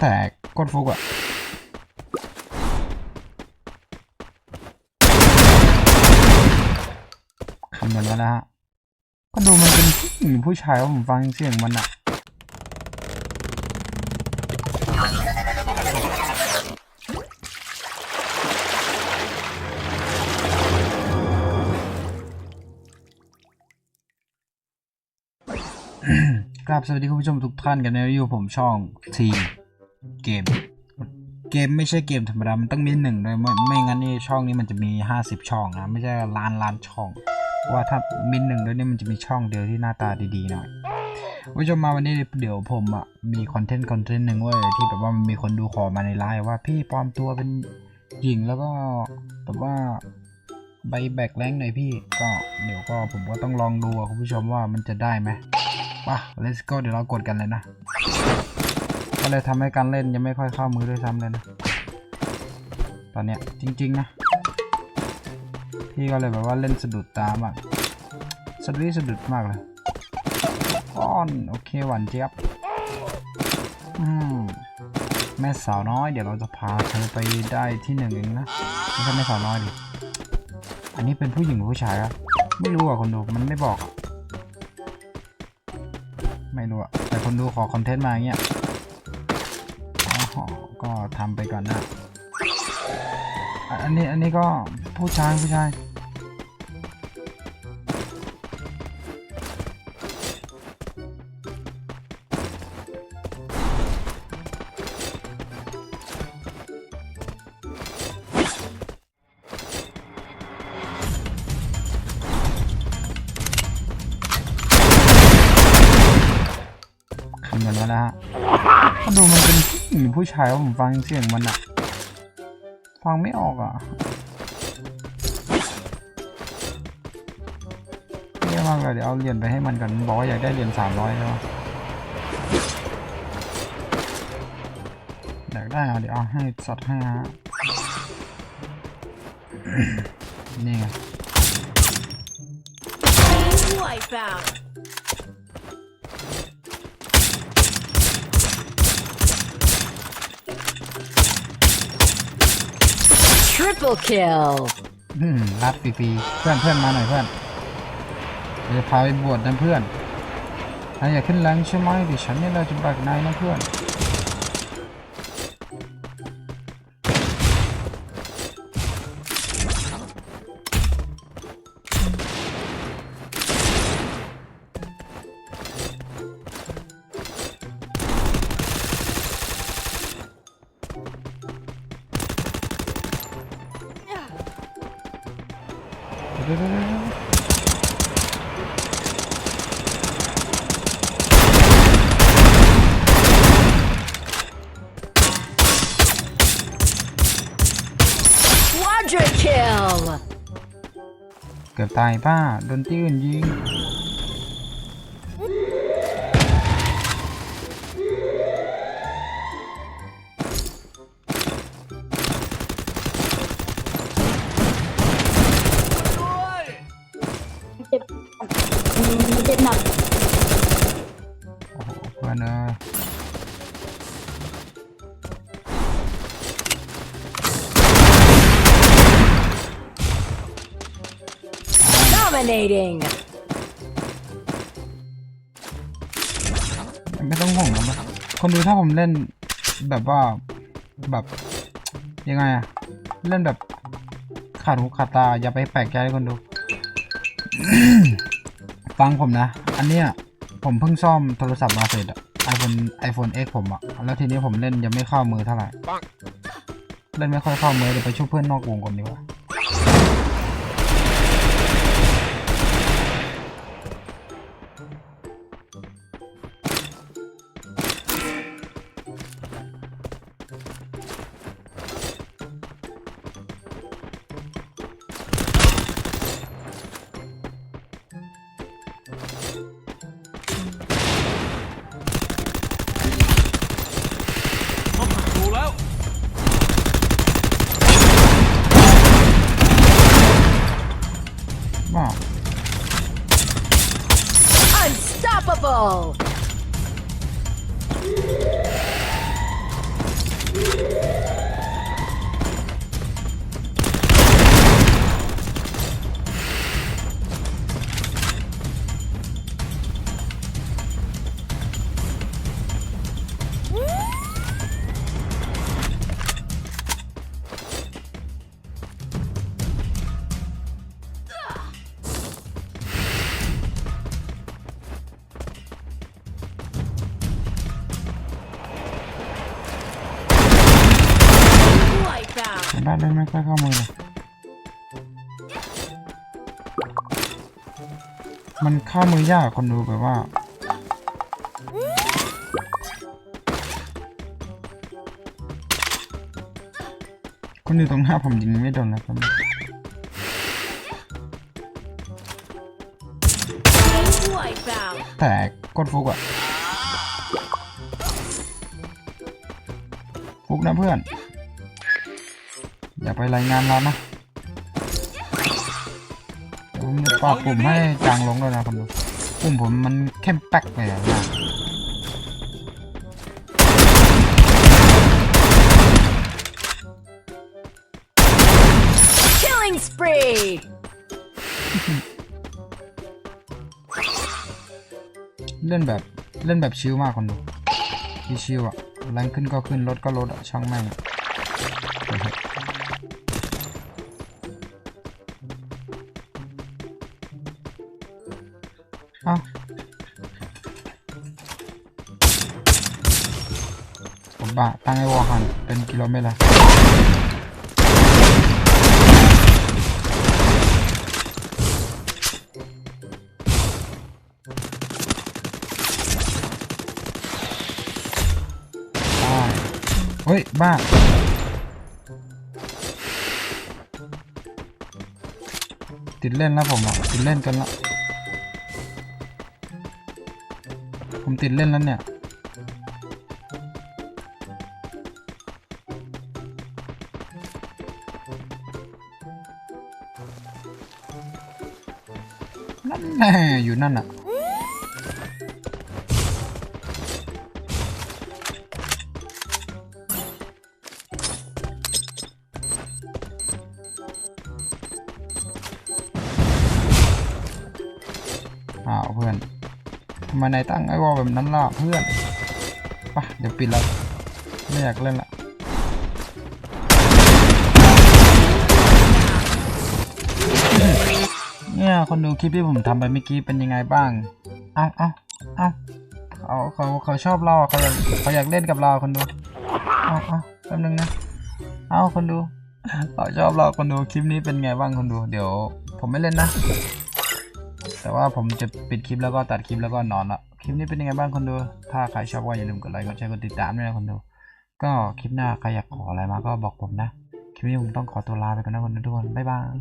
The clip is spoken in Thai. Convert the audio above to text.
แต่กดฟุกอะคำนวณไว้แล้วฮะ ก็ดูมันเป็นผู้หญิงผู้ชายว่าผมฟังเสียงมันอะ กราบสวัสดีคุณผู้ชมทุกท่านกันนะอยู่ผมช่องทีเกม เกมไม่ใช่เกมธรรมดา มันต้องมีหนึ่งด้วยไม่ไม่งั้นนี่ช่องนี้มันจะมี 50 ช่องนะ ไม่ใช่ล้านล้านช่อง ว่าถ้ามีหนึ่งด้วยนี่มันจะมีช่องเดียวที่หน้าตาดีๆหน่อยคุณผู้ชมมาวันนี้เดี๋ยวผมอะมีคอนเทนต์คอนเทนต์หนึ่งเว้ยที่แบบว่ามีคนดูขอมาในไลน์ว่าพี่ปลอมตัวเป็นหญิงแล้วก็แบบว่าใบแบกแรงหน่อยพี่ก็เดี๋ยวก็ผมก็ต้องลองดูคุณผู้ชมว่ามันจะได้ไหม ปะ let's go เดี๋ยวเรากดกันเลยนะ ก็เลยทำให้การเล่นยังไม่ค่อยเข้ามือด้วยซ้ำเลยนะ ตอนเนี้ยจริง ๆ นะ พี่ก็เลยแบบว่าเล่นสะดุดตามากสะดุดสะดุดมากเลยก้อน โอเคหวานเจี๊ยบอืมแม่สาวน้อยเดี๋ยวเราจะพาเธอไปได้ที่หนึ่งเองนะไม่ใช่แม่สาวน้อยดิ อันนี้เป็นผู้หญิงหรือผู้ชายครับ ไม่รู้อะคนดูมันไม่บอกอะ ไม่รู้อะแต่คนดูขอคอนเทนต์มาอย่างเงี้ยอ๋อก็ทำไปก่อนนะ อันนี้อันนี้ก็ผู้ชายผู้ชาย นวณไว้แล้วฮะดูมันเป็นผู้หญิงหรือผู้ชายว่าผมฟังเสียงมันอะฟังไม่ออกอะเยอะมากเลยเดี๋ยวเอาเหรียญไปให้มันกันบอกว่าอยากได้เหรียญสามร้อยใช่ไหมอยากได้อะเดี๋ยวเอาให้สัดให้ฮะนี่ไง Wipe out. Triple kill. อืมรับฟรีๆเพื่อนเพื่อนมาหน่อยเพื่อนเดี๋ยวจะพาไปบวชนะเพื่อนนายอยากขึ้นแรงใช่ไหมดิฉันเนี่ยเราจะแบกนายนะเพื่อน ดี๋ยวเดี๋ยวเดี๋ยวเกือบตายป้าโดนที่อื่นยิง เจ็บหนักโอ้โหเพื่อนเอ้ย Dominating. ไม่ต้องห่วงนะคนดูถ้าผมเล่นแบบว่าแบบยังไงอะเล่นแบบขาดหูขาดตาอย่าไปแปลกใจให้คนดู ฟังผมนะ อันเนี้ยผมเพิ่งซ่อมโทรศัพท์มาเสร็จอะ iPhone iPhone X ผมอะแล้วทีนี้ผมเล่นยังไม่เข้ามือเท่าไหร่ เล่นไม่ค่อยเข้ามือเดี๋ยวไปช่วยเพื่อนนอกวงก่อนดีกว่า ละเล่นไม่ค่อยเข้ามือเลยมันเข้ามือยากคนดูแบบว่าคนอยู่ตรงหน้าผมยิงไม่โดนนะครับแต่กดฟุกอะฟุกนะเพื่อน อย่าไปรายงานเรานะเดี๋ยวผมจะปรับปุ่มให้จางลงด้วยนะคนดูปุ่มผมมันเข้มแป๊กเลยอะนะ Killing spree. เล่นแบบเล่นแบบชิลมากคนดูที่ชิลอะแรงขึ้นก็ขึ้นลดก็ลดอะช่างแม่ง อะเอ้าผมบ้า ติดเล่นแล้วผมอะติดเล่นกันละผมติดเล่นแล้วเนี่ยนั่นแน่อยู่นั่นอะ อ้าวเพื่อนทำไมนายตั้งไอ้วอลแบบนั้นล่ะเพื่อนปะเดี๋ยวปิดแล้วไม่อยากเล่นละเนี่ยคนดูคลิปที่ผมทำไปเมื่อกี้เป็นยังไงบ้าง เอาเอาเอาเขาเขาเขาชอบเราเขาอยากเขาอยากเล่นกับเราคนดูเอาเอาแป๊บนึงนะ เอาคนดูเขาชอบเราคนดูคลิปนี้เป็นไงบ้างคนดู เดี๋ยว ผมไม่เล่นนะ แต่ว่าผมจะปิดคลิปแล้วก็ตัดคลิปแล้วก็นอนละคลิปนี้เป็นยังไงบ้างคนดู ถ้าใครชอบก็อย่าลืมกดไลค์กดแชร์กดติดตามด้วยนะคนดู ก็คลิปหน้าใครอยากขออะไรมาก็บอกผมนะ คลิปนี้ผมต้องขอตัวลาไปก่อนนะคนดูทุกคนบ๊ายบาย